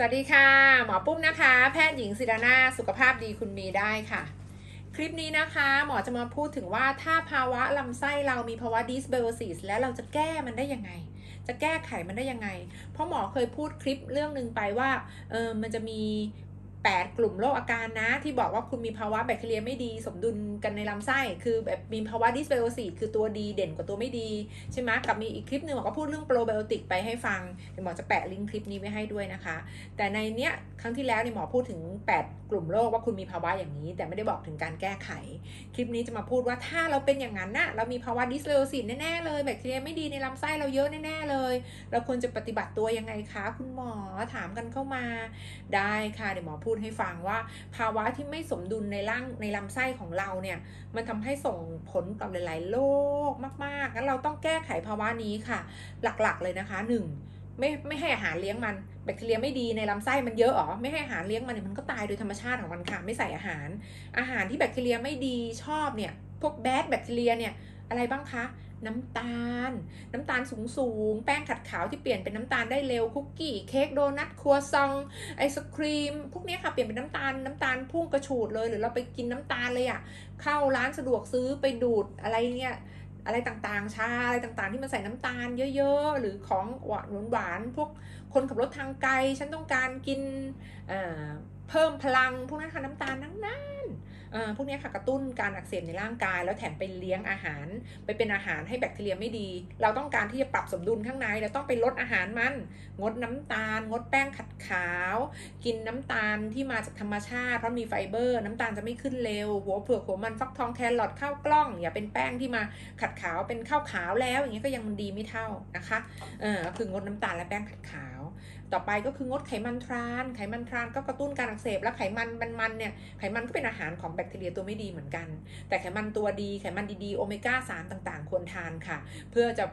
สวัสดีค่ะ หมอปุ้มนะคะ แพทย์หญิงศิรนาสุขภาพดีคุณมีได้ค่ะ คลิปนี้นะคะ หมอจะมาพูดถึงว่าถ้าภาวะลำไส้เรามีภาวะดิสเบลซิสแล้วเราจะแก้มันได้ยังไง จะแก้ไขมันได้ยังไง เพราะหมอเคยพูดคลิปเรื่องหนึ่งไปว่าเออมันจะมี 8 กลุ่มโรคอาการนะ ที่บอกว่าคุณมีภาวะแบคทีเรียไม่ดี สมดุลกันในลำไส้คือแบบมีภาวะดิสไบโอซิสคือตัวดีเด่นกว่าตัวไม่ดีใช่ไหมกับมีอีกคลิปหนึ่งหมอก็พูดเรื่องโปรไบโอติกไปให้ฟังเดี๋ยวหมอจะแปะลิงก์คลิปนี้ไว้ให้ด้วยนะคะ แต่ในเนี้ยครั้งที่แล้วเนี่ยหมอพูดถึง 8 กลุ่มโรคว่าคุณมีภาวะอย่างนี้ แต่ไม่ได้บอกถึงการแก้ไข คลิปนี้จะมาพูดว่าถ้าเราเป็นอย่างนั้นนะเรามีภาวะดิสไบโอซิสแน่ๆเลยแบคทีเรียไม่ดีในลำไส้เราเยอะแน่ๆเลย เราควรจะปฏิบัติตัวยังไงคะ คุณหมอถามกันเข้ามาได้ค่ะเดี๋ยวหมอพูดให้ฟังว่าภาวะที่ไม่สมดุลในร่างในลำไส้ของเราเนี่ยมันทำให้ส่งผลกับหลาย ๆ โรคมากๆงั้นเราต้องแก้ไขภาวะนี้ค่ะ หลักๆเลยนะคะหนึ่งไม่ไม่ให้อาหารเลี้ยงมันแบคทีเรียไม่ดีในลำไส้มันเยอะหรอไม่ให้อาหารเลี้ยงมันเนี่ยมันก็ตายโดยธรรมชาติของมันค่ะไม่ใส่อาหาร อาหารที่แบคทีเรียไม่ดีชอบเนี่ยพวกแบดแบคทีเรียเนี่ยอะไรบ้างคะ น้ำตาล น้ำตาลสูงสูงแป้งขัดขาวที่เปลี่ยนเป็นน้ำตาลได้เร็วคุกกี้เค้กโดนัทครัวซองไอศครีม พวกนี้ค่ะเปลี่ยนเป็นน้ำตาลน้ำตาลพุ่งกระฉูดเลยหรือเราไปกินน้ำตาลเลยอะ่ะเข้าร้านสะดวกซื้อไปดูดอะไรเนี่ยอะไรต่างๆ ชาอะไรต่างๆ ที่มันใส่น้ำตาลเยอะๆ หรือของหวานหวานๆพวกคนขับรถทางไกล ฉันต้องการกินเพิ่มพลังพวกนั้นค่ะน้ำตาลทั้งนั้นเอ่อ พวกนี้ค่ะกระตุ้นการอักเสบในร่างกาย แล้วแถมไปเลี้ยงอาหาร ไปเป็นอาหารให้แบคทีเรียไม่ดี เราต้องการที่จะปรับสมดุลข้างในเราต้องไปลดอาหารมัน งดน้ำตาล งดแป้งขัดขาว กินน้ำตาลที่มาจากธรรมชาติเพราะมีไฟเบอร์ น้ำตาลจะไม่ขึ้นเร็ว หัวเผือกหัวมันฟักทองแครอทข้าวกล้อง อย่าเป็นแป้งที่มาขัดขาวเป็นข้าวขาวแล้ว อย่างเงี้ยก็ยังดีไม่เท่านะคะเออคืองดน้ำตาลและแป้งขัดขาว ต่อไปก็คืองดไขมันทราน ไขมันทรานก็กระตุ้นการอักเสบ และไขมันมันๆเนี่ย ไขมันก็เป็นอาหารของแบคทีเรียตัวไม่ดีเหมือนกัน แต่ไขมันตัวดี ไขมันดีๆ โอเมก้า3ต่างๆ ควรทานค่ะ เพื่อจะ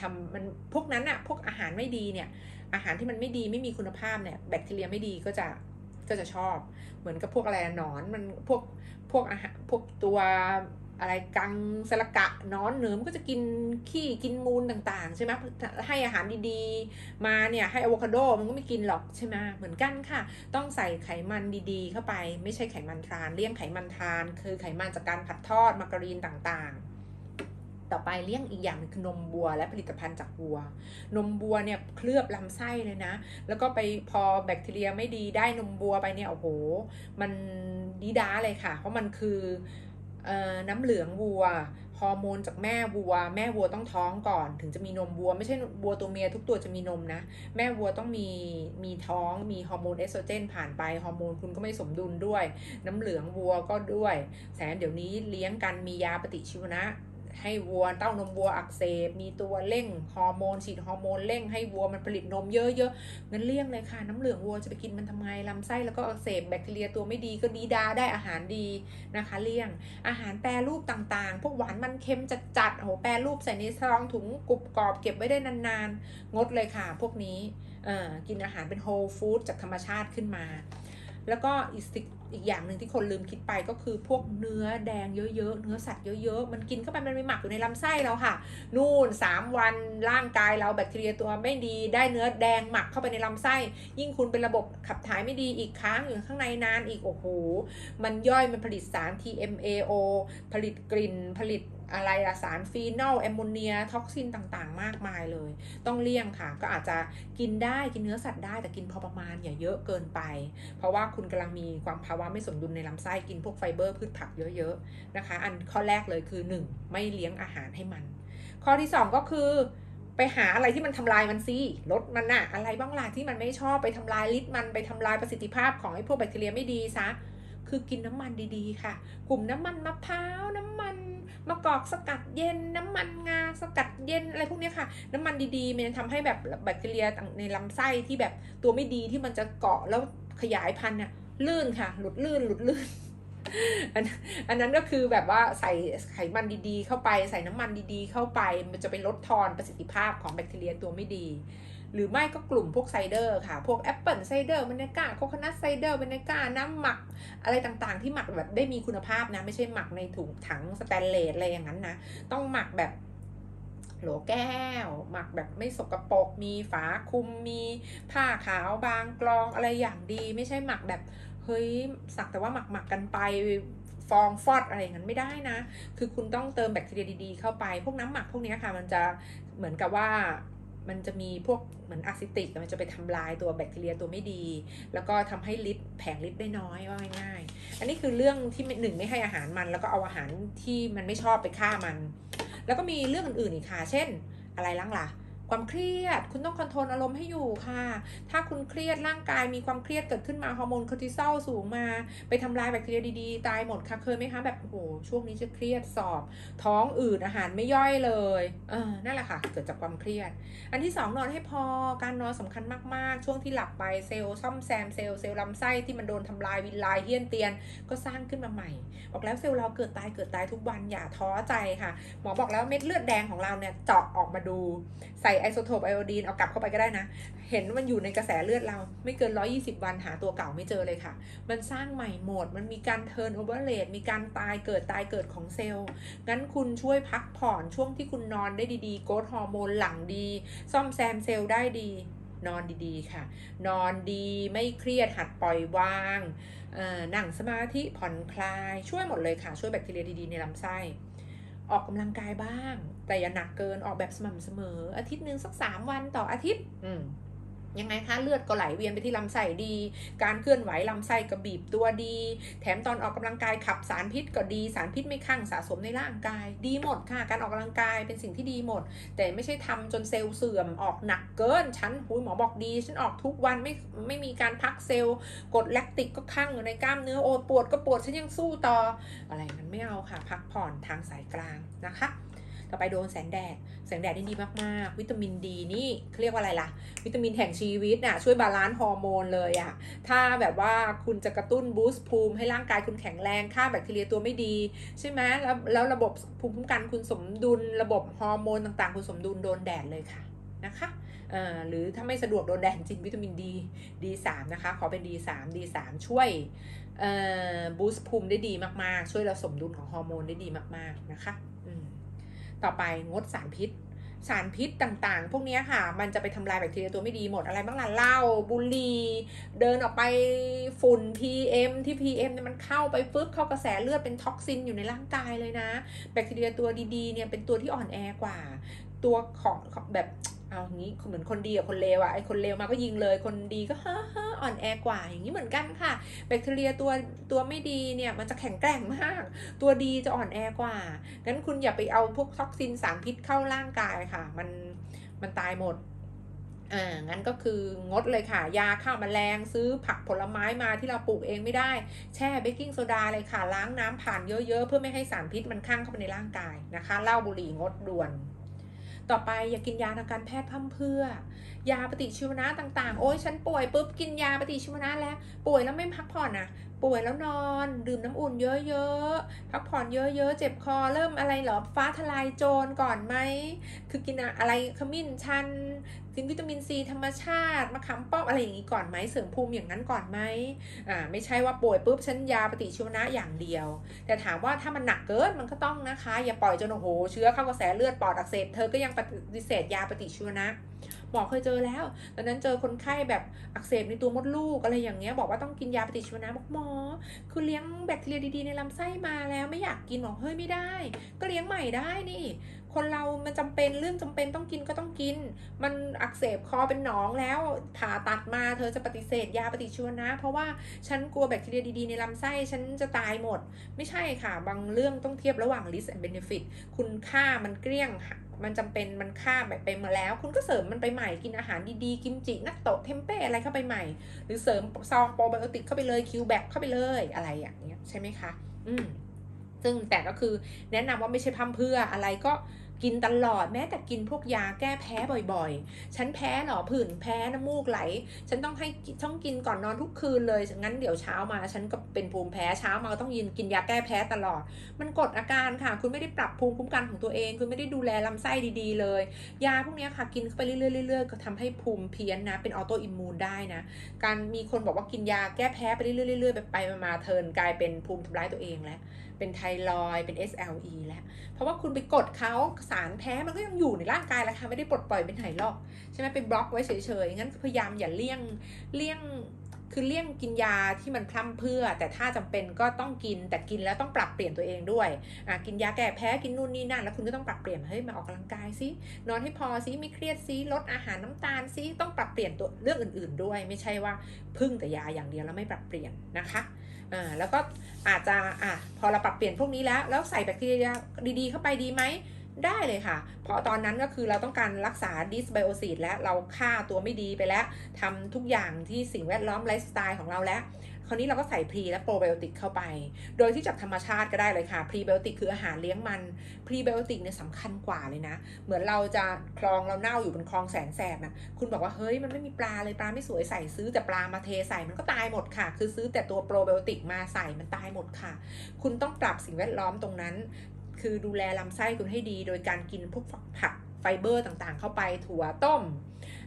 ทำมันพวกนั้นอะพวกอาหารไม่ดีเนี่ย อาหารที่มันไม่ดีไม่มีคุณภาพเนี่ย แบคทีเรียไม่ดีก็จะก็จะชอบ เหมือนกับพวกอะไรหนอนมันพวกพวกอาหารพวกตัว อะไรกังสลกะนอนเหนือมนก็จะกินขี้กินมูลต่างๆ ใช่ไหมให้อาหารดีๆ มาเนี่ยให้อะโวคาโดมันก็ไม่กินหรอกใช่ไหมเหมือนกันค่ะ ต้องใส่ไขมันดีๆ เข้าไปไม่ใช่ไขมันทรานเลี่ยงไขมันทราน คือไขมันจากการผัดทอดมาการีนต่างๆ ต่อไปเลี่ยงอีกอย่างคือนมวัวและผลิตภัณฑ์จากวัว นมวัวเนี่ยเคลือบลำไส้เลยนะ แล้วก็ไปพอแบคทีเรียไม่ดีได้นมวัวไปเนี่ยโอ้โห มันดีด้าเลยค่ะ เพราะมันคือ น้ำเหลืองวัวฮอร์โมนจากแม่วัว แม่วัวต้องท้องก่อน ถึงจะมีนมวัว ไม่ใช่วัวตัวเมียทุกตัวจะมีนมนะ แม่วัวต้องมีมีท้องมีฮอร์โมนเอสโตรเจนผ่านไปฮอร์โมนคุณก็ไม่สมดุลด้วย น้ำเหลืองวัวก็ด้วย แสนเดี๋ยวนี้เลี้ยงกันมียาปฏิชีวนะ ให้วัวเต้านมวัวอักเสบ มีตัวเร่งฮอร์โมนฉีดฮอร์โมนเร่งให้วัวมันผลิตนมเยอะๆงั้นเลี่ยงเลยค่ะน้ำเหลืองวัวจะไปกินมันทำไงลำไส้แล้วก็อักเสบแบคทีเรียตัวไม่ดีก็ดีดาได้อาหารดีนะคะ เลี่ยงอาหารแปรรูปต่างๆ พวกหวานมันเค็มจัดๆโอ้โหแปรรูปใส่ในซองถุงกรุบกรอบเก็บไว้ได้นานๆ งดเลยค่ะ พวกนี้กินอาหารเป็นโฮลฟู้ดจากธรรมชาติขึ้นมา แล้วก็อีกสิ่ง อีกอย่างหนึ่งที่คนลืมคิดไปก็คือพวกเนื้อแดงเยอะๆ เนื้อสัตว์เยอะๆ มันกินเข้าไปมันไปหมักอยู่ในลำไส้เราค่ะ นู่น 3 วันร่างกายเราแบคทีเรียตัวไม่ดี ได้เนื้อแดงหมักเข้าไปในลำไส้ ยิ่งคุณเป็นระบบขับถ่ายไม่ดีอีกค้างอยู่ข้างในนานอีกโอ้โห มันย่อยมันผลิตสาร TMAO ผลิตกลิ่นผลิต อะไรอะสารฟีนอลแอมโมเนียท็อกซินต่างๆ มากมายเลย ต้องเลี่ยงค่ะ ก็อาจจะกินได้กินเนื้อสัตว์ได้แต่กินพอประมาณอย่าเยอะเกินไป เพราะว่าคุณกำลังมีความภาวะไม่สมดุลในลำไส้กินพวกไฟเบอร์พืชผักเยอะๆนะคะ อันข้อแรกเลยคือ 1. ไม่เลี้ยงอาหารให้มัน ข้อที่ 2 ก็คือไปหาอะไรที่มันทำลายมันสิลดมันน่ะอะไรบ้างล่ะที่มันไม่ชอบไปทำลายฤทธิ์มันไปทำลายประสิทธิภาพของไอ้พวกแบคทีเรียไม่ดีซะคือกินน้ำมันดีๆ ค่ะ กลุ่มน้ำมันมะพร้าวน้ำ มะกอกสกัดเย็นน้ำมันงาสกัดเย็นอะไรพวกนี้ค่ะ น้ำมันดีๆ มันทำให้แบบแบคทีเรียในลำไส้ที่แบบตัวไม่ดีที่มันจะเกาะแล้วขยายพันธุ์เนี่ยลื่นค่ะ หลุดลื่นหลุดลื่นอันอันนั้นก็คือแบบว่าใส่ไขมันดีๆ เข้าไปใส่น้ำมันดีๆ เข้าไป มันจะไปลดทอนประสิทธิภาพของแบคทีเรียตัวไม่ดี หรือไม่ก็กลุ่มพวกไซเดอร์ค่ะ พวกแอปเปิลไซเดอร์เบนก้าโคคนัทไซเดอร์เบนก้าน้ำหมัก อะไรต่างๆ ที่หมักแบบได้มีคุณภาพนะ ไม่ใช่หมักในถุงถังสแตนเลสอะไรอย่างนั้นนะ ต้องหมักแบบโหลแก้ว หมักแบบไม่สกรปรกมีฝาคลุมมีผ้าขาวบางกรองอะไรอย่างดี ไม่ใช่หมักแบบเฮ้ยสักแต่ว่าหมักหมักกันไปฟองฟอดอะไรอย่างนั้นไม่ได้นะ คือคุณต้องเติมแบคทีเรียดีๆเข้าไป พวกน้ำหมักพวกนี้ค่ะ มันจะเหมือนกับว่า มันจะมีพวกเหมือนอะซิติกมันจะไปทำลายตัวแบคทีเรียตัวไม่ดี แล้วก็ทำให้ลิปแผงลิปได้น้อยว่าง่ายๆอันนี้คือเรื่องที่หนึ่งไม่ให้อาหารมัน แล้วก็เอาอาหารที่มันไม่ชอบไปฆ่ามัน แล้วก็มีเรื่องอื่นๆอีกค่ะ เช่นอะไรล้างล่ะ ความเครียด คุณต้องคอนโทรลอารมณ์ให้อยู่ค่ะ ถ้าคุณเครียดร่างกายมีความเครียดเกิดขึ้นมาฮอร์โมนคอร์ติซอลสูงมา ไปทำลายแบคทีเรียดีๆ ตายหมดค่ะเคยไหมคะแบบโอ้โหช่วงนี้จะเครียดสอบ ท้องอืดอาหารไม่ย่อยเลยเออนั่นแหละค่ะ เกิดจากความเครียด อันที่สองนอนให้พอการนอนสำคัญมากๆ ช่วงที่หลับไปเซลล์ซ่อมแซมเซลล์เซลล์ลำไส้ที่มันโดนทำลายวินลายเฮี้ยนเตียนก็สร้างขึ้นมาใหม่ บอกแล้วเซลล์เราเกิดตายเกิดตายทุกวันอย่าท้อใจค่ะหมอบอกแล้วเม็ดเลือดแดงของเราเนี่ยเจาะออกมาดูใส่ไอโซโทปไอโอดีนเอากลับเข้าไปก็ได้นะ เห็นมันอยู่ในกระแสเลือดเรา ไม่เกิน 120 วันหาตัวเก่าไม่เจอเลยค่ะ มันสร้างใหม่หมด มันมีการเทิร์นโอเวอร์เลมีการตายเกิดตายเกิดของเซลล์ งั้นคุณช่วยพักผ่อนช่วงที่คุณนอนได้ดีๆ โกรทฮอร์โมนหลังดี ซ่อมแซมเซลล์ได้ดี นอนดีๆค่ะ นอนดีไม่เครียดหัดปล่อยวางนั่งสมาธิผ่อนคลายช่วยหมดเลยค่ะ ช่วยแบคทีเรียดีๆในลำไส้ ออกกำลังกายบ้าง แต่อย่าหนักเกินออกแบบสม่ำเสมอ อาทิตย์หนึ่งสักสามวันต่ออาทิตย์อืมยังไงคะเลือดก็ไหลเวียนไปที่ลำไส้ดี การเคลื่อนไหวลำไส้กระบีบตัวดี แถมตอนออกกำลังกายขับสารพิษก็ดี สารพิษไม่ข้างสะสมในร่างกาย ดีหมดค่ะ การออกกำลังกายเป็นสิ่งที่ดีหมด แต่ไม่ใช่ทำจนเซลล์เสื่อมออกหนักเกินฉันหุยหมอบอกดี ฉันออกทุกวันไม่ไม่มีการพักเซลล์ กดแลคติกก็ข้างอยู่ในกล้ามเนื้อโอปวดก็ปวดฉันยังสู้ต่อ อะไรนั้นไม่เอาค่ะ พักผ่อนทางสายกลางนะคะ ต่อไปโดนแสงแดด แสงแดดนี่ดีมากๆ วิตามินดีนี่เรียกว่าอะไรล่ะ วิตามินแห่งชีวิตน่ะช่วยบาลานซ์ฮอร์โมนเลยอะถ้าแบบว่าคุณจะกระตุ้นบูสต์ภูมิให้ร่างกายคุณแข็งแรงฆ่าแบคทีเรียตัวไม่ดี ใช่ไหมแล้วแล้วระบบภูมิคุ้มกันคุณสมดุล ระบบฮอร์โมนต่างๆ คุณสมดุลโดนแดดเลยค่ะนะคะหรือถ้าไม่สะดวกโดนแดดจริงวิตามินดีดีสามนะคะ ขอเป็นดีสามดีสามช่วยบูสต์ภูมิได้ดีมาก ๆ ช่วยเราสมดุลของฮอร์โมนได้ดีมาก ๆ นะคะ ต่อไปงดสารพิษ สารพิษต่างๆ พวกนี้ค่ะ มันจะไปทำลายแบคทีเรียตัวไม่ดีหมดอะไรบ้างล่ะเหล้าบุหรี่เดินออกไปฝุ่น PM ที่ PM เนี่ยมันเข้าไปฟึบเข้ากระแสเลือดเป็นท็อกซินอยู่ในร่างกายเลยนะ แบคทีเรียตัวดีๆเนี่ยเป็นตัวที่อ่อนแอกว่า ตัวของแบบ เอาอย่างนี้เหมือนคนดีกับคนเลวอะไอคนเลวมาก็ยิงเลย คนดีก็ฮ่าฮ่าอ่อนแอกว่า อย่างนี้เหมือนกันค่ะ แบคทีเรียตัวตัวไม่ดีเนี่ยมันจะแข็งแกร่งมาก ตัวดีจะอ่อนแอกว่างั้นคุณอย่าไปเอาพวกท็อกซินสารพิษเข้าร่างกายค่ะ มันมันตายหมดอ่างั้นก็คืองดเลยค่ะ ยาฆ่ามาแมลงซื้อผักผลไม้มาที่เราปลูกเองไม่ได้ แช่เบกกิ้งโซดาเลยค่ะ ล้างน้ำผ่านเยอะๆ เพื่อไม่ให้สารพิษมันข้างเข้าไปในร่างกายนะคะเหล้าบุหรี่งดด่วน ต่อไปอย่ากินยาทางการแพทย์พั่มเพื่อ ยาปฏิชีวนะต่างๆ โอ้ยฉันป่วยปุ๊บกินยาปฏิชีวนะแล้ว ป่วยแล้วไม่พักผ่อนนะป่วยแล้วนอน ดื่มน้ำอุ่นเยอะๆ พักผ่อนเยอะๆ เจ็บคอเริ่มอะไรเหรอ ฟ้าทลายโจรก่อนไหม คือกินอะไรขมิ้นชัน กินวิตามินซีธรรมชาติมะขามป้อมอะไรอย่างนี้ก่อนไหม เสริมภูมิอย่างนั้นก่อนไหมอ่าไม่ใช่ว่าป่วยปุ๊บฉันยาปฏิชีวนะอย่างเดียว แต่ถามว่าถ้ามันหนักเกินมันก็ต้องนะคะ อย่าปล่อยจนโอ้โหเชื้อเข้ากระแสเลือดปอดอักเสบเธอก็ยังปฏิเสธยาปฏิชีวนะ หมอเคยเจอแล้วตอนนั้นเจอคนไข้แบบอักเสบในตัวมดลูกอะไรอย่างเงี้ยบอกว่าต้องกินยาปฏิชีวนะบอกหมอ คือเลี้ยงแบคทีเรียดีๆในลำไส้มาแล้วไม่อยากกินบอกเฮ้ยไม่ได้ ก็เลี้ยงใหม่ได้นี่ คนเรามันจำเป็นเรื่องจำเป็นต้องกินก็ต้องกิน มันอักเสบคอเป็นหนองแล้วผ่าตัดมาเธอจะปฏิเสธยาปฏิชีวนะ เพราะว่าฉันกลัวแบคทีเรียดีๆในลำไส้ฉันจะตายหมด ไม่ใช่ค่ะบางเรื่องต้องเทียบระหว่าง risk and benefit คุณค่ามันเกลี้ยง มันจำเป็นมันค่าแบบไปมาแล้ว คุณก็เสริมมันไปใหม่กินอาหารดีๆกิมจินักโตะเทมเป้อะไรเข้าไปใหม่ หรือเสริมซองโปรไบโอติกเข้าไปเลยคิวแบคเข้าไปเลยอะไรอย่างเงี้ยใช่ไหมคะ อืมซึ่งแต่ก็คือแนะนำว่าไม่ใช่พั่มเพื่ออะไรก็ กินตลอดแม้แต่กินพวกยาแก้แพ้บ่อยๆ ฉันแพ้หรอผื่นแพ้น้ำมูกไหล ฉันต้องให้ต้องกินก่อนนอนทุกคืนเลยงั้นเดี๋ยวเช้ามาฉันก็เป็นภูมิแพ้เช้ามาก็ต้องยินกินยาแก้แพ้ตลอด มันกดอาการค่ะ คุณไม่ได้ปรับภูมิคุ้มกันของตัวเอง คุณไม่ได้ดูแลลำไส้ดีๆ เลย ยาพวกนี้ค่ะกินเข้าไปเรื่อยๆก็ทำให้ภูมิเพี้ยนนะ เป็นออโตอิมมูนได้นะ การมีคนบอกว่ากินยาแก้แพ้ไปเรื่อยๆไปไปมาเทินกลายเป็นภูมิทำร้ายตัวเองแล้ว เป็นไทรอยเป็น SLE แล้ว เพราะว่าคุณไปกดเขาสารแพ้มันก็ยังอยู่ในร่างกายแหละค่ะไม่ได้ปลดปล่อยเป็นไหนหรอกใช่ไหมไปบล็อกไว้เฉยๆงั้นพยายามอย่าเลี่ยงเลี่ยงคือเลี่ยงกินยาที่มันพร่ำเพื่อ แต่ถ้าจำเป็นก็ต้องกินแต่กินแล้วต้องปรับเปลี่ยนตัวเองด้วยอะกินยาแก้แพ้กินนู่นนี่นั่นแล้วคุณก็ต้องปรับเปลี่ยนเฮ้ยมาออกกำลังกายซินอนให้พอซิไม่เครียดซิลดอาหารน้ำตาลซิต้องปรับเปลี่ยนตัวเรื่องอื่น ๆ ด้วย ไม่ใช่ว่าพึ่งแต่ยาอย่างเดียวแล้วไม่ปรับเปลี่ยนนะคะ อ่าแล้วก็อาจจะอะพอเราปรับเปลี่ยนพวกนี้แล้ว แล้วใส่แบคทีเรียดีๆเข้าไปดีไหมได้เลยค่ะ เพราะตอนนั้นก็คือเราต้องการรักษาดิสไบโอซีดและเราฆ่าตัวไม่ดีไปแล้วทำทุกอย่างที่สิ่งแวดล้อมไลฟ์สไตล์ของเราแล้ว คราวนี้เราก็ใส่พรีและโปรไบโอติกเข้าไป โดยที่จากธรรมชาติก็ได้เลยค่ะ พรีไบโอติกคืออาหารเลี้ยงมัน พรีไบโอติกเนี่ยสำคัญกว่าเลยนะ เหมือนเราจะคลองเราเน่าอยู่บนคลองแสนแสบนะคุณบอกว่าเฮ้ยมันไม่มีปลาเลยปลาไม่สวยใส่ซื้อแต่ปลามาเทใส่มันก็ตายหมดค่ะ คือซื้อแต่ตัวโปรไบโอติกมาใส่มันตายหมดค่ะ คุณต้องปรับสิ่งแวดล้อมตรงนั้น คือดูแลลำไส้คุณให้ดี โดยการกินพวกผักไฟเบอร์ต่างๆ เข้าไปถั่วต้ม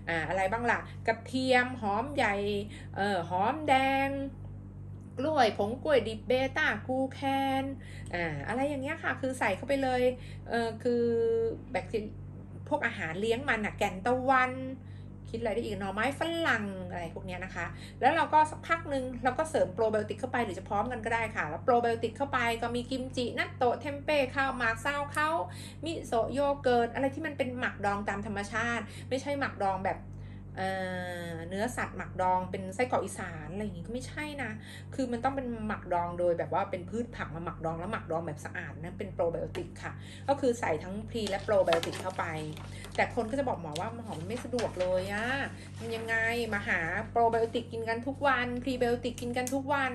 อ่าอะไรบ้างล่ะ กระเทียมหอมใหญ่เอ่อหอมแดง กล้วย ผงกล้วยดิบเบต้ากูแคนอ่าอะไรอย่างเงี้ยค่ะ คือใส่เข้าไปเลยเออคือแบคทีพวกอาหารเลี้ยงมันอะแกนตะวันคิดอะไรได้อีกหน่อไม้ฝรั่งอะไรพวกเนี้ยนะคะ แล้วเราก็สักพักหนึ่งเราก็เสริมโปรไบโอติกเข้าไปหรือจะพร้อมกันก็ได้ค่ะ แล้วโปรไบโอติกเข้าไปก็มีกิมจินัตโตะเทมเป้ข้าวหมากซาวเขามิโซะโยเกิร์ตอะไรที่มันเป็นหมักดองตามธรรมชาติ ไม่ใช่หมักดองแบบ เเนื้อสัตว์หมักดองเป็นไส้กรอกอีสานอะไรอย่างงี้ก็ไม่ใช่นะ คือมันต้องเป็นหมักดองโดยแบบว่าเป็นพืชผักมาหมักดองแล้วหมักดองแบบสะอาดนั่นเป็นโปรไบโอติกค่ะ ก็คือใส่ทั้งพรีและโปรไบโอติกเข้าไป แต่คนก็จะบอกหมอว่าหมอมันไม่สะดวกเลยอะมันยังไงมาหาโปรไบโอติกกินกันทุกวันพรีไบโอติกกินกันทุกวัน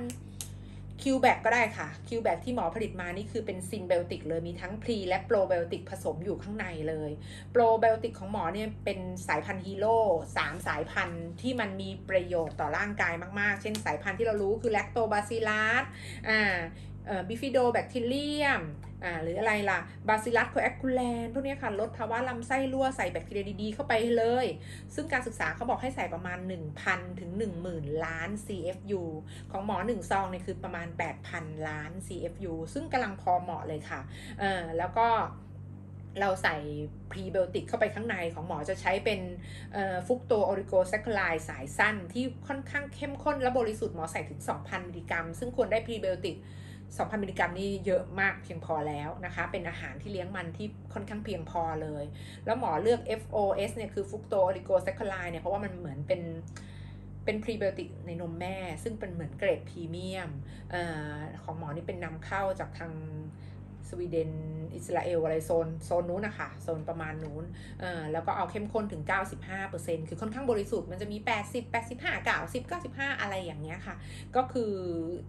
คิวแบกก็ได้ค่ะคิวแบกที่หมอผลิตมานี่คือเป็นซินเบลติกเลยมีทั้งพรีและโปรไบโอติกผสมอยู่ข้างในเลยโปรไบโอติกของหมอเนี่ยเป็นสายพันธุ์ฮีโร่สามสายพันธุ์ที่มันมีประโยชน์ต่อร่างกายมากๆ เช่นสายพันธุ์ที่เรารู้คือแลคโตบาซิลัสอ่า บิฟิโดแบคทีเรียมหรืออะไรล่ะบาซิลัสโคแอคูแลนพวกนี้ค่ะ ลดภาวะลำไส้รั่วใส่แบคทีเรียดี ๆ เข้าไปเลย ซึ่งการศึกษาเขาบอกให้ใส่ประมาณ 1,000 ถึง 10,000 ล้าน CFU ของหมอ 1 ซองเนี่ยคือประมาณ 8,000 ล้าน CFU ซึ่งกำลังพอเหมาะเลยค่ะ แล้วก็เราใส่พรีไบโอติกเข้าไปข้างในของหมอจะใช้เป็นฟุกโตโอริโกแซคลายสายสั้นที่ค่อนข้างเข้มข้นและบริสุทธิ์หมอใส่ถึง 2,000 มิลลิกรัม ซึ่งควรได้พรีไบโอติก 2,000 มิลลิกรัมนี่เยอะมากเพียงพอแล้วนะคะ เป็นอาหารที่เลี้ยงมันที่ค่อนข้างเพียงพอเลย แล้วหมอเลือก FOS เนี่ยคือฟุกโตโอริโกแซคลายเนี่ยเพราะว่ามันเหมือนเป็นเป็นพรีไบโอติกในนมแม่ ซึ่งเป็นเหมือนเกรดพรีเมียมอของหมอนี่เป็นนำเข้าจากทาง สวีเดนอิสราเอลอะไรโซนโซนนู้นนะคะโซนประมาณนู้นเอ่อแล้วก็เอาเข้มข้นถึง 95%คือค่อนข้างบริสุทธิ์มันจะมี 80 85 90 95 อะไรอย่างเงี้ยค่ะ ก็คือ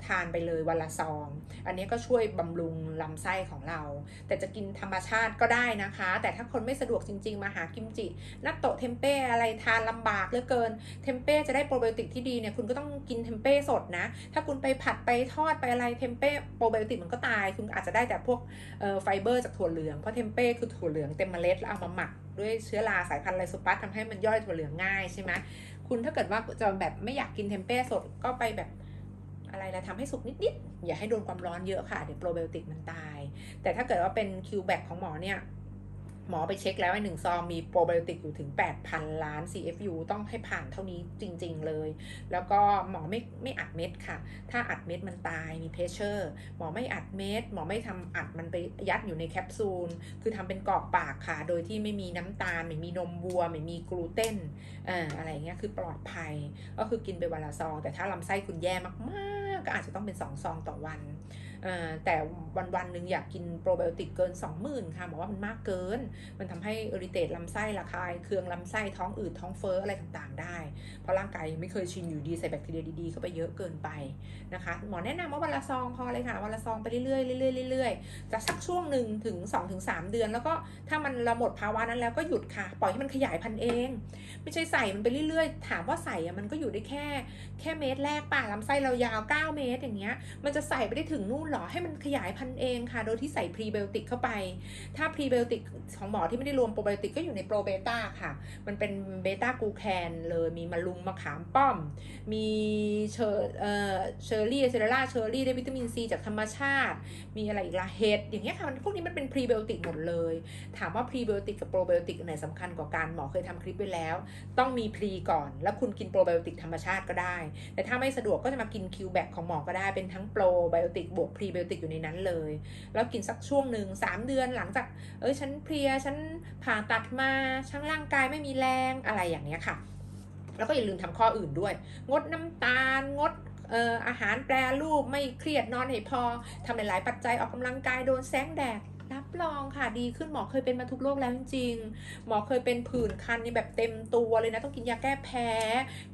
ทานไปเลยวันละซอง อันนี้ก็ช่วยบำรุงลำไส้ของเรา แต่จะกินธรรมชาติก็ได้นะคะ แต่ถ้าคนไม่สะดวกจริง ๆ มาหากิมจินัตโตะเทมเป้อะไรทานลำบากเหลือเกินเทมเป้จะได้โปรไบโอติกที่ดีเนี่ยคุณก็ต้องกินเทมเป้สดนะ ถ้าคุณไปผัดไปทอดไปอะไรเทมเป้โปรไบโอติกมันก็ตาย คุณอาจจะได้แต่พวกไฟเบอร์จากถั่วเหลือง เพราะเทมเป้คือถั่วเหลืองเต็มเมล็ดแล้วเอามาหมักด้วยเชื้อราสายพันธุ์ไลโซปัสทำให้มันย่อยถั่วเหลืองง่ายใช่ไหมคุณถ้าเกิดว่าจะแบบไม่อยากกินเทมเป้สดก็ไปแบบอะไรนะทำให้สุกนิดๆอย่าให้โดนความร้อนเยอะค่ะ เดี๋ยวโปรไบโอติกมันตาย แต่ถ้าเกิดว่าเป็นคิวแบคของหมอเนี่ย หมอไปเช็คแล้วไอ้หนึ่งซองมีโปรไบโอติกอยู่ถึง 8,000 ล้าน CFU ต้องให้ผ่านเท่านี้จริง ๆเลย แล้วก็หมอไม่ไม่อัดเม็ดค่ะ ถ้าอัดเม็ดมันตายมีเพชเชอร์หมอไม่อัดเม็ดหมอไม่ทำอัดมันไปยัดอยู่ในแคปซูล คือทำเป็นกรอกปากค่ะ โดยที่ไม่มีน้ำตาล ไม่มีนมวัว ไม่มีกลูเตนเอ่ออะไรเงี้ยคือปลอดภัย ก็คือกินไปวันละซอง แต่ถ้าลำไส้คุณแย่มาก ก็อาจจะต้องเป็น2ซองต่อวันแต่วันวันหนึ่งอยากกินโปรไบโอติกเกิน 20,000 ค่ะบอกว่ามันมากเกิน มันทำให้อริเตตลำไส้ระคายเคืองลำไส้ท้องอืดท้องเฟ้ออะไรต่างๆ ได้ เพราะร่างกายยังไม่เคยชินอยู่ดีใส่แบคทีเรียดีๆเข้าไปเยอะเกินไปนะคะหมอแนะนำว่าวันละซองพอเลยค่ะวันละซองไปเรื่อยๆเรื่อยๆเรื่อยๆจะสักช่วงหนึ่งถึง2-3เดือน แล้วก็ถ้ามันเระหมดภาวะนั้นแล้วก็หยุดค่ะ ปล่อยให้มันขยายพันธุ์เอง ไม่ใช่ใส่มันไปเรื่อยๆ ถามว่าใส่อะมันก็อยู่ได้แค่ แค่เมตรแรกป่ะลำไส้เรายาว9 เมตรอย่างเงี้ย มันจะใส่ไปได้ถึงนู่นหรอ ให้มันขยายพันธุ์เองค่ะ โดยที่ใส่พรีไบโอติกเข้าไป ถ้าพรีไบโอติกของหมอที่ไม่ได้รวมโปรไบโอติกก็อยู่ในโปรเบต้าค่ะ มันเป็นเบต้ากูแคนเลย มีมะลุมมะขามป้อม มีเชอร์เอ่อเชอร์รี่เซเรล่าเชอร์รี่ได้วิตามินซีจากธรรมชาติ มีอะไรอีกละเห็ดอย่างเงี้ยค่ะ พวกนี้มันเป็นพรีไบโอติกหมดเลย ถามว่าพรีไบโอติกกับโปรไบโอติกไหนสำคัญกว่ากันหมอเคยทำคลิปไว้แล้ว ต้องมีพรีก่อน แล้วคุณกินโปรไบโอติกธรรมชาติก็ได้ แต่ถ้าไม่สะดวกก็จะมากินคิวแบคของหมอก็ได้เป็นทั้งโปรไบโอติกบวกพรีไบโอติกอยู่ในนั้นเลย แล้วกินสักช่วงหนึ่ง3 เดือนหลังจาก เอ้ยฉันเพลียฉันผ่าตัดมาฉันร่างกายไม่มีแรงอะไรอย่างเนี้ยค่ะ แล้วก็อย่าลืมทำข้ออื่นด้วย งดน้ำตาลงดเอ่ออาหารแปรรูปไม่เครียดนอนให้พอทำหลายๆปัจจัยออกกำลังกายโดนแสงแดด รับรองค่ะดีขึ้นหมอเคยเป็นมาทุกโรคแล้วจริงๆ หมอเคยเป็นผื่นคันนี่แบบเต็มตัวเลยนะ ต้องกินยาแก้แพ้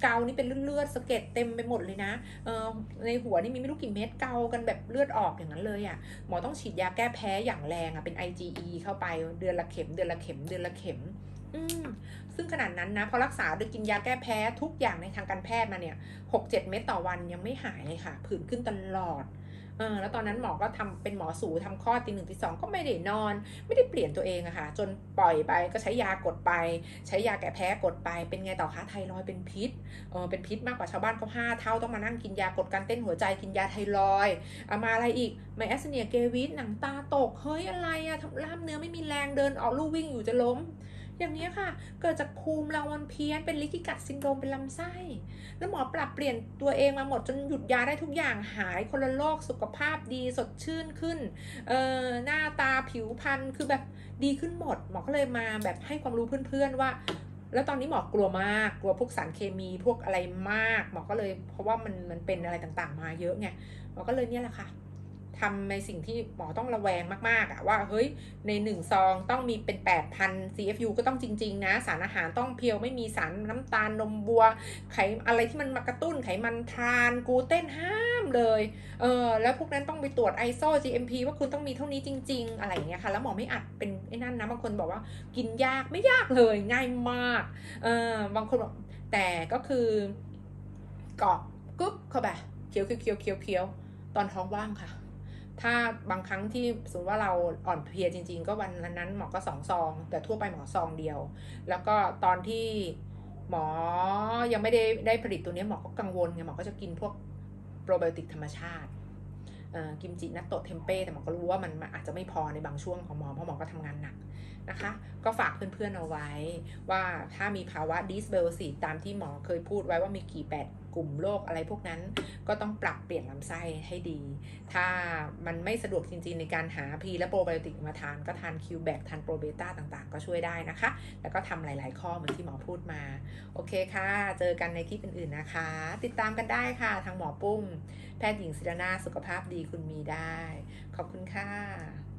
เกานี่เป็นเลือดๆสะเก็ดเต็มไปหมดเลยนะเออในหัวนี่มีไม่รู้กี่เม็ดเกากันแบบเลือดออกอย่างนั้นเลยอะ่ะหมอต้องฉีดยาแก้แพ้อย่างแรงอะ่ะเป็น IgE เข้าไปเดือนละเข็มเดือนละเข็มเดือนละเข็มอืมซึ่งขนาดนั้นนะ พอรักษาโดยกินยาแก้แพ้ทุกอย่างในทางการแพทย์มาเนี่ยหกเจ็ดเม็ดต่อวันยังไม่หายเลยค่ะ ผื่นขึ้นตลอด เออแล้วตอนนั้นหมอก็ทำเป็นหมอสูทำคลอดตีหนึ่งตีสองก็ไม่ได้นอน ไม่ได้เปลี่ยนตัวเองอะค่ะ จนปล่อยไปก็ใช้ยากดไป ใช้ยาแก้แพ้กดไป เป็นไงต่อคะไทรอยเป็นพิษเออเป็นพิษมากกว่าชาวบ้านเขาห้าเท่าต้องมานั่งกินยากดการเต้นหัวใจกินยาไทรอยเอามาอะไรอีกไมแอสเนียเกวิสหนังตาตกเฮ้ยอะไรอะทำล้ามเนื้อไม่มีแรงเดินออกลู่วิ่งอยู่จะล้ม อย่างนี้ค่ะ เกิดจากภูมิเรามันเพี้ยนเป็นลิกิกัดซินโดรมเป็นลำไส้ แล้วหมอปรับเปลี่ยนตัวเองมาหมดจนหยุดยาได้ทุกอย่างหายคนละโรคสุขภาพดีสดชื่นขึ้น เอ่อหน้าตาผิวพรรณคือแบบดีขึ้นหมด หมอก็เลยมาแบบให้ความรู้เพื่อนๆว่า แล้วตอนนี้หมอกลัวมากกลัวพวกสารเคมีพวกอะไรมาก หมอก็เลยเพราะว่ามันมันเป็นอะไรต่างๆ มาเยอะไงหมอก็เลยเนี่ยแหละค่ะ ทำในสิ่งที่หมอต้องระแวงมากๆอะว่าเฮ้ยในหนึ่งซองต้องมีเป็น 8,000 CFU ก็ต้องจริง ๆ นะ สารอาหารต้องเพียวไม่มีสารน้ำตาลนมบัว ไขอะไรที่มันมากระตุ้นไขมันทรานกูเตนห้ามเลยเออแล้วพวกนั้นต้องไปตรวจ ISO GMP ว่าคุณต้องมีเท่านี้จริง ๆ อะไรอย่างเงี้ยค่ะ แล้วหมอไม่อัดเป็นไอ้นั่นนะบางคนบอกว่ากินยากไม่ยากเลยง่ายมากเออบางคนบอกแต่ก็คือกอกกึ๊บเข้าไปเคียวเคี้ยวเคี้ยวเคี้ยวเคี้ยวตอนท้องว่างค่ะ ถ้าบางครั้งที่สมมติว่าเราอ่อนเพลียจริง ๆ ก็วันนั้นหมอก็สองซอง แต่ทั่วไปหมอซองเดียว แล้วก็ตอนที่หมอยังไม่ได้ได้ผลิตตัวนี้หมอก็กังวลไงหมอก็จะกินพวกโปรไบโอติกธรรมชาติกิมจินัตโตเทมเป้แต่หมอก็รู้ว่ามันอาจจะไม่พอในบางช่วงของหมอเพราะหมอก็ทำงานหนักนะคะ ก็ฝากเพื่อนๆเอาไว้ว่าถ้ามีภาวะดิสเบลซีตามที่หมอเคยพูดไว้ว่ามีกี่แปด กลุ่มโรคอะไรพวกนั้น ก็ต้องปรับเปลี่ยนลำไส้ให้ดี ถ้ามันไม่สะดวกจริงๆ ในการหาพีและโปรไบโอติกมาทานก็ทานคิวแบคทานโปรเบต้าต่างๆ ก็ช่วยได้นะคะ แล้วก็ทำหลาย ๆ ข้อเหมือนที่หมอพูดมา โอเคค่ะ เจอกันในคลิปอื่นๆนะคะ ติดตามกันได้ค่ะ ทางหมอปุ้ม แพทย์หญิงศิรนาสุขภาพดีคุณมีได้ ขอบคุณค่ะ